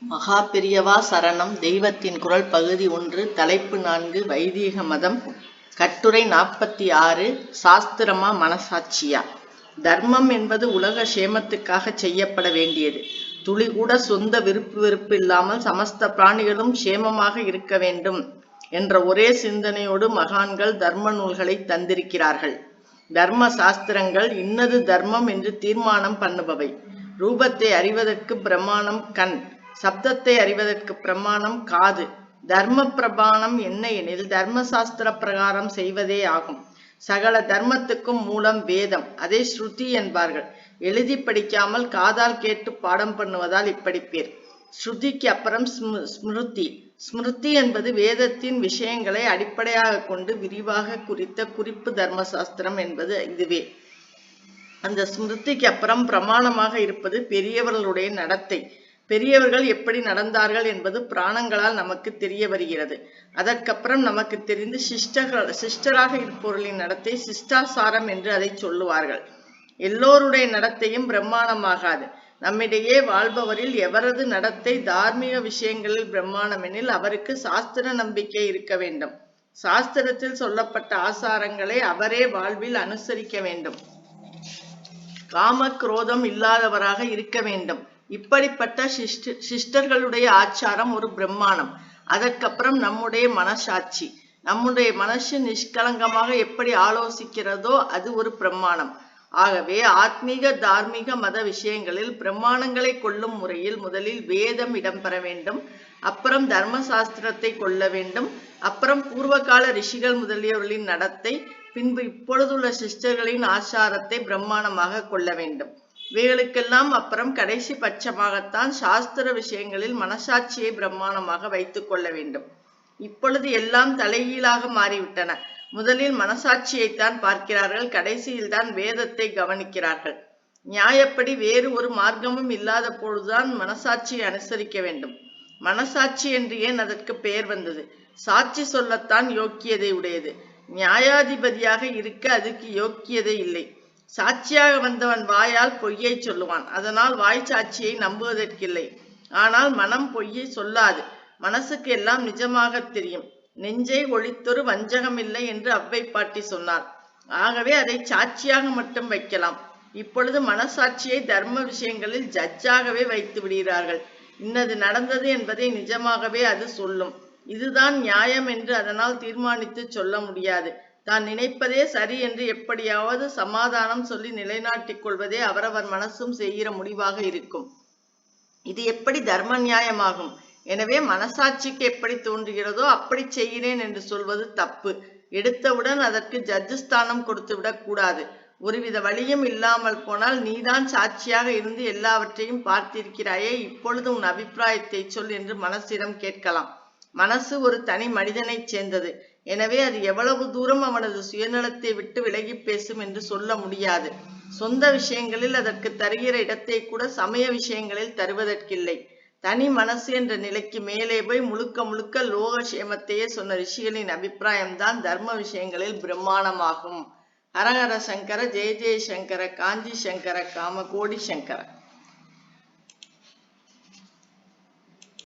மகா பெரியவா சரணம். தெய்வத்தின் குரல் பகுதி ஒன்று. தலைப்பு நான்கு. வைதீக மதம். கட்டுரை நாற்பத்தி ஆறு. சாஸ்திரமா மனசாட்சியா? தர்மம் என்பது உலக சேமத்துக்காக செய்யப்பட வேண்டியது. துளி கூட சொந்த விருப்பு வெறுப்பு இல்லாமல் சமஸ்த பிராணிகளும் சேமமாக இருக்க வேண்டும் என்ற ஒரே சிந்தனையோடு மகான்கள் தர்ம நூல்களை தந்திருக்கிறார்கள். தர்ம சாஸ்திரங்கள் இன்னது தர்மம் என்று தீர்மானம் பண்ணுபவை. ரூபத்தை அறிவதற்கு பிரமாணம் கண். சப்தத்தை அறிவதற்கு பிரமாணம் காது. தர்ம பிரமாணம் என்ன எனில் தர்ம சாஸ்திர பிரகாரம் செய்வதே ஆகும். சகல தர்மத்துக்கும் மூலம் வேதம். அதை ஸ்ருதி என்பார்கள். எழுதி படிக்காமல் காதால் கேட்டு பாடம் பண்ணுவதால் இப்படி பேர். ஸ்ருதிக்கு அப்புறம் ஸ்மு ஸ்மிருதி. ஸ்மிருதி என்பது வேதத்தின் விஷயங்களை அடிப்படையாக கொண்டு விரிவாக குறித்த குறிப்பு தர்மசாஸ்திரம் என்பது இதுவே. அந்த ஸ்மிருதிக்கு அப்புறம் பிரமாணமாக இருப்பது பெரியவர்களுடைய நடத்தை. பெரியவர்கள் எப்படி நடந்தார்கள் என்பது பிராணங்களால் நமக்கு தெரிய வருகிறது. அதற்கப்புறம் நமக்கு தெரிந்து சிஸ்டர்கள் சிஸ்டராக இருப்பவர்களின் நடத்தை சிஷ்டாசாரம் என்று அதை சொல்லுவார்கள். எல்லோருடைய நடத்தையும் பிரம்மாணமாகாது. நம்மிடையே வாழ்பவரில் எவரது நடத்தை தார்மீக விஷயங்களில் பிரம்மாணமெனில் அவருக்கு சாஸ்திர நம்பிக்கை இருக்க வேண்டும். சாஸ்திரத்தில் சொல்லப்பட்ட ஆசாரங்களை அவரே வாழ்வில் அனுசரிக்க வேண்டும். காம குரோதம் இல்லாதவராக இருக்க வேண்டும். இப்படிப்பட்ட சிஷ்ட சிஸ்டர்களுடைய ஆச்சாரம் ஒரு பிரம்மாணம். அதற்கப்புறம் நம்முடைய மனசாட்சி. நம்முடைய மனசு நிஷ்கலங்கமாக எப்படி ஆலோசிக்கிறதோ அது ஒரு பிரம்மாணம். ஆகவே ஆத்மீக தார்மீக மத விஷயங்களில் பிரமாணங்களை கொள்ளும் முறையில் முதலில் வேதம் இடம்பெற வேண்டும். அப்புறம் தர்ம சாஸ்திரத்தை கொள்ள வேண்டும். அப்புறம் பூர்வகால ரிஷிகள் முதலியவர்களின் நடத்தை. பின்பு இப்பொழுதுள்ள சிஸ்டர்களின் ஆச்சாரத்தை பிரம்மாணமாக கொள்ள வேண்டும். இவைகளுக்கெல்லாம் அப்புறம் கடைசி பட்சமாகத்தான் சாஸ்திர விஷயங்களில் மனசாட்சியை பிரம்மாணமாக வைத்துக் கொள்ள வேண்டும். இப்பொழுது எல்லாம் தலைகீழாக மாறிவிட்டன. முதலில் மனசாட்சியைத்தான் பார்க்கிறார்கள். கடைசியில் தான் வேதத்தை கவனிக்கிறார்கள். நியாயப்படி வேறு ஒரு மார்க்கமும் இல்லாத பொழுதுதான் மனசாட்சியை அனுசரிக்க வேண்டும். மனசாட்சி என்று ஏன் அதற்கு பெயர் வந்தது? சாட்சி சொல்லத்தான் யோக்கியதை உடையது. நியாயாதிபதியாக இருக்க அதுக்கு யோக்கியதை இல்லை. சாட்சியாக வந்தவன் வாயால் பொய்யை சொல்லுவான். அதனால் வாய் சாட்சியை நம்புவதற்கில்லை. ஆனால் மனம் பொய்யை சொல்லாது. மனசுக்கு எல்லாம் நிஜமாக தெரியும். நெஞ்சை ஒழித்தொரு வஞ்சகமில்லை என்று அவ்வை பாட்டி சொன்னார். ஆகவே அதை சாட்சியாக மட்டும் வைக்கலாம். இப்பொழுது மனசாட்சியை தர்ம விஷயங்களில் ஜட்ஜாகவே வைத்து விடுகிறார்கள். இன்னது நடந்தது என்பதை நிஜமாகவே அது சொல்லும். இதுதான் நியாயம் என்று அதனால் தீர்மானித்து சொல்ல முடியாது. தான் நினைப்பதே சரி என்று எப்படியாவது சமாதானம் சொல்லி நிலைநாட்டிக் கொள்வதே அவரவர் மனசும் செய்கிற முடிவாக இருக்கும். இது எப்படி தர்ம நியாயமாகும்? எனவே மனசாட்சிக்கு எப்படி தோன்றுகிறதோ அப்படி செய்கிறேன் என்று சொல்வது தப்பு. எடுத்தவுடன் அதற்கு ஜட்ஜு ஸ்தானம் கொடுத்து விடக்கூடாது ஒருவித வழியும் இல்லாமல் போனால் நீதான் சாட்சியாக இருந்து எல்லாவற்றையும் பார்த்திருக்கிறாயே இப்பொழுது உன் அபிப்பிராயத்தை சொல் என்று மனசிடம் கேட்கலாம். மனசு ஒரு தனி மனிதனைச் சேர்ந்தது. எனவே அது எவ்வளவு தூரம் அவனது சுயநலத்தை விட்டு விலகி பேசும் என்று சொல்ல முடியாது. சொந்த விஷயங்களில் அதற்கு தருகிற இடத்தை கூட சமய விஷயங்களில் தருவதற்கில்லை. தனி மனசு என்ற நிலைக்கு மேலே போய் முழுக்க முழுக்க லோக சேமத்தையே சொன்ன ரிஷிகளின் அபிப்பிராயம்தான் தர்ம விஷயங்களில் பிரம்மாணமாகும். ஹரஹர சங்கர ஜெய ஜெய சங்கர காஞ்சி சங்கர காமகோடி சங்கர.